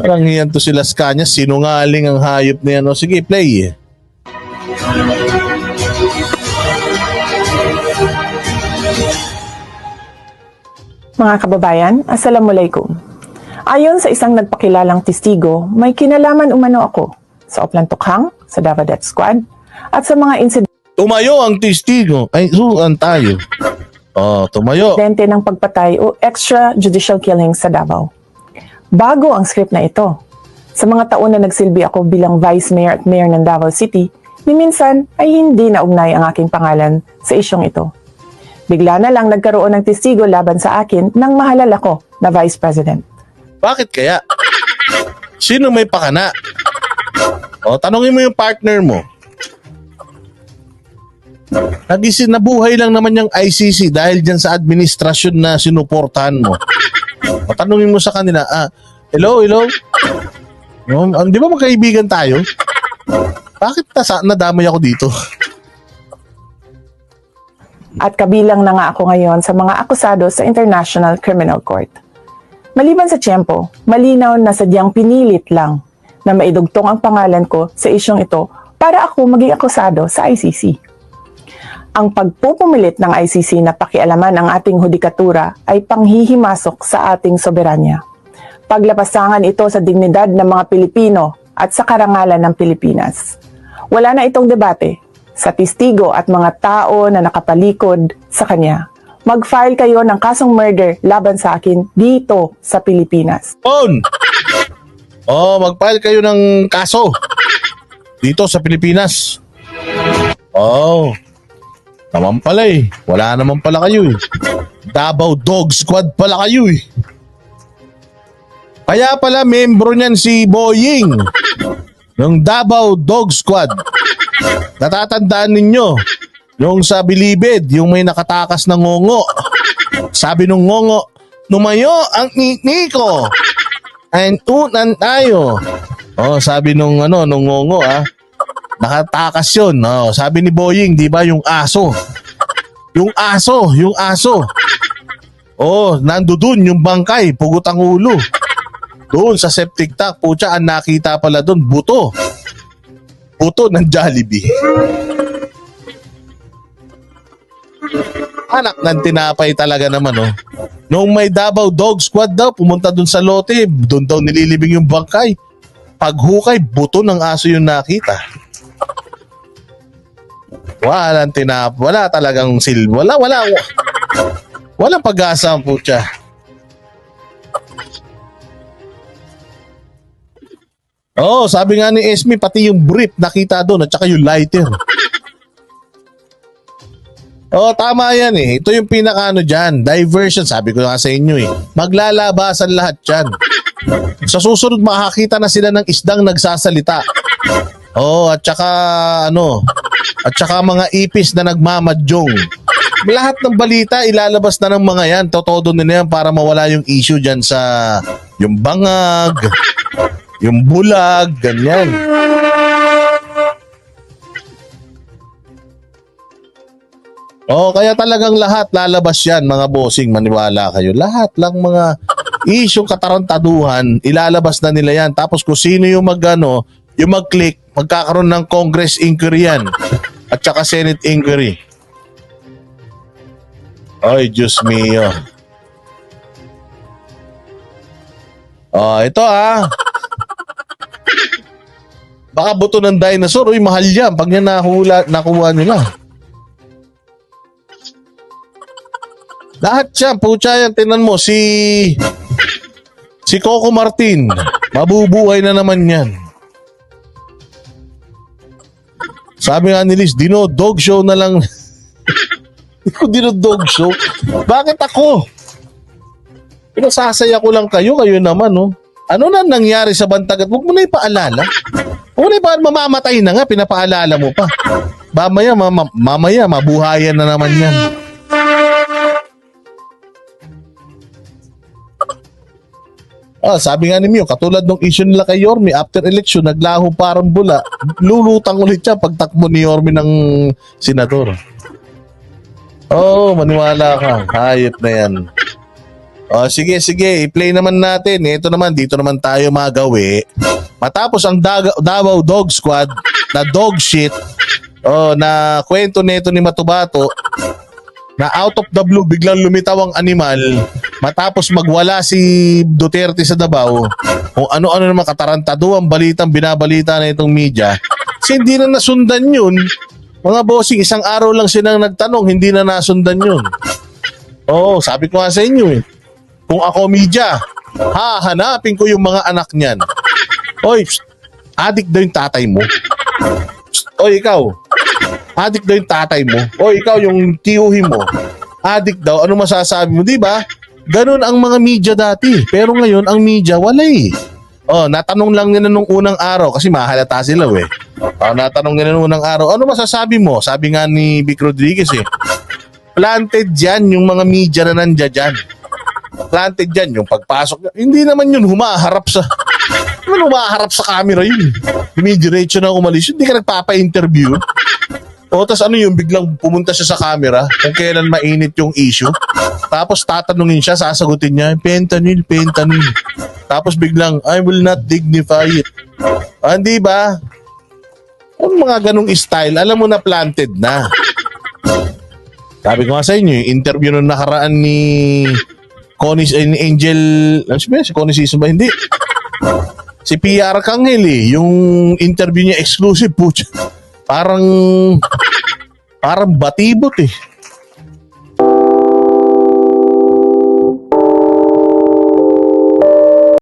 Parang yan to sila Scania, sinungaling ang hayop na yan. O sige, play. Mga kababayan, Assalamualaikum. Ayon sa isang nagpakilalang testigo, may kinalaman umano ako sa Oplan Tukhang, sa Davao Death Squad, at sa mga insidente Tumayo ang testigo. Ay, suan tayo. Oh, tumayo. ng pagpatay o extrajudicial killing sa Davao. Bago ang script na ito. Sa mga taon na nagsilbi ako bilang Vice Mayor at Mayor ng Davao City, ni minsan ay hindi naugnay ang aking pangalan sa isyong ito. Bigla na lang nagkaroon ng testigo laban sa akin nang mahalal ako na Vice President. Bakit kaya? Sino may pakana? O, tanongin mo yung partner mo. Nagising nabuhay lang naman yung ICC dahil dyan sa administrasyon na sinuportahan mo. O, tanongin mo sa kanila, ah, hello, hello? No, ah, di ba magkaibigan tayo? Bakit nasa, nadamay ako dito? at kabilang na nga ako ngayon sa mga akusado sa International Criminal Court. Maliban sa tiyempo, malinaw na sadyang pinilit lang na maidugtong ang pangalan ko sa isyong ito para ako maging akusado sa ICC. Ang pagpupumilit ng ICC na pakialaman ang ating hudikatura ay panghihimasok sa ating soberanya. Paglapasangan ito sa dignidad ng mga Pilipino at sa karangalan ng Pilipinas. Wala na itong debate sa testigo at mga tao na nakapalikod sa kanya. Mag-file kayo ng kasong murder laban sa akin dito sa Pilipinas. On! Oh, mag-file kayo ng kaso dito sa Pilipinas. Oh. Naman pala eh. Wala naman pala kayo eh. Davao Dog Squad pala kayo eh. Kaya pala membro niyan si Boying ng Davao Dog Squad. Natatandaan ninyo yung sa Bilibid, yung may nakatakas na ngongo. Sabi nung ngongo, numayo ang ngiti ko. Antunan tayo. Oh, sabi nung ano, nung ngongo ah. Nakatakas yun. Oh, sabi ni Boying, di ba yung aso? Yung aso, yung aso. Oh, nandoon yung bangkay, pugot ang ulo. Doon sa septic tank, putya, ang nakita pala doon, buto. Buto ng Jollibee. Anak ng tinapay talaga naman, oh. Noong may Davao Dog Squad daw, pumunta doon sa lote, doon daw nililibing yung bangkay. Paghukay, buto ng aso yung nakita. Walang tinap, wala talagang sil, wala, wala, wa- walang pag-asa ang putya. Oh, sabi nga ni Esme, pati yung brief nakita doon at saka yung lighter. Oh, tama yan eh. Ito yung pinakaano dyan, diversion. Sabi ko nga sa inyo eh. Maglalabasan lahat dyan. Sa susunod makakita na sila ng isdang nagsasalita. Oh, at saka ano, at saka mga ipis na nagmamadyong. Lahat ng balita ilalabas na ng mga yan. Totodo nila yan para mawala yung issue dyan sa yung bangag, yung bulag, ganyan. Oh, kaya talagang lahat lalabas yan, mga bossing, maniwala kayo. Lahat lang mga isyong katarantaduhan, ilalabas na nila yan. Tapos kung sino yung magano, yung mag-click, magkakaroon ng Congress inquiry yan. At saka Senate inquiry. Ay, Diyos mio. Oh, ito ah. Baka buto ng dinosaur. Uy, mahal yan. Pag yan nahula, nakuha nila. Lahat yan. Pucha yan. Tinan mo. Si... Si Coco Martin. Mabubuhay na naman yan. Sabi nga ni Liz, Dino, dog show na lang. Dino dog show. Bakit ako? Pinasasaya ko lang kayo, kayo naman, no? Ano na nangyari sa bantagat? Huwag mo na ipaalala. Huwag mo na ipaalala, mamamatay na nga, pinapaalala mo pa. Mamaya, mama, mamaya, mabuhayan na naman yan. Ah, sabi nga ni Mio, katulad ng issue nila kay Yormi, after election, naglaho parang bula, lulutang ulit siya pag takbo ni Yormi ng senador. Oh, maniwala ka. Hayop na yan. O sige, sige, i-play naman natin. Ito naman, dito naman tayo magawi. Matapos ang Dag- Davao Dog Squad na dog shit, oh, na kwento nito ni Matubato, na out of the blue biglang lumitaw ang animal matapos magwala si Duterte sa Davao kung ano-ano naman katarantado ang balitang binabalita na itong media kasi hindi na nasundan yun mga bossing isang araw lang silang nagtanong hindi na nasundan yun oo sabi ko nga sa inyo eh kung ako media hahanapin ko yung mga anak niyan oy adik daw yung tatay mo oy ikaw Adik daw yung tatay mo. O ikaw yung tiyuhin mo. Adik daw. Ano masasabi mo? Di ba? Ganun ang mga media dati. Pero ngayon, ang media, wala eh. Oh, natanong lang nila nung unang araw kasi mahalata sila eh. Oh, natanong nila nung unang araw, ano masasabi mo? Sabi nga ni Vic Rodriguez eh. Planted dyan yung mga media na nandiyan dyan. Planted dyan yung pagpasok. Hindi naman yun humaharap sa... Naman humaharap sa camera yun. Dumidiretso na umalis. Hindi ka nagpapa-interview. O, tas ano yung biglang pumunta siya sa camera kung kailan mainit yung issue. Tapos tatanungin siya, sasagutin niya, fentanyl, fentanyl. Tapos biglang, I will not dignify it. Ah, di ba? Ang mga ganong style, alam mo na planted na. Sabi ko nga sa inyo, yung interview nung nakaraan ni Connie, eh, ni Angel, ano siya ba? Si Connie Season ba? Hindi. Si PR Kangel eh, yung interview niya exclusive po. Parang parang batibot eh.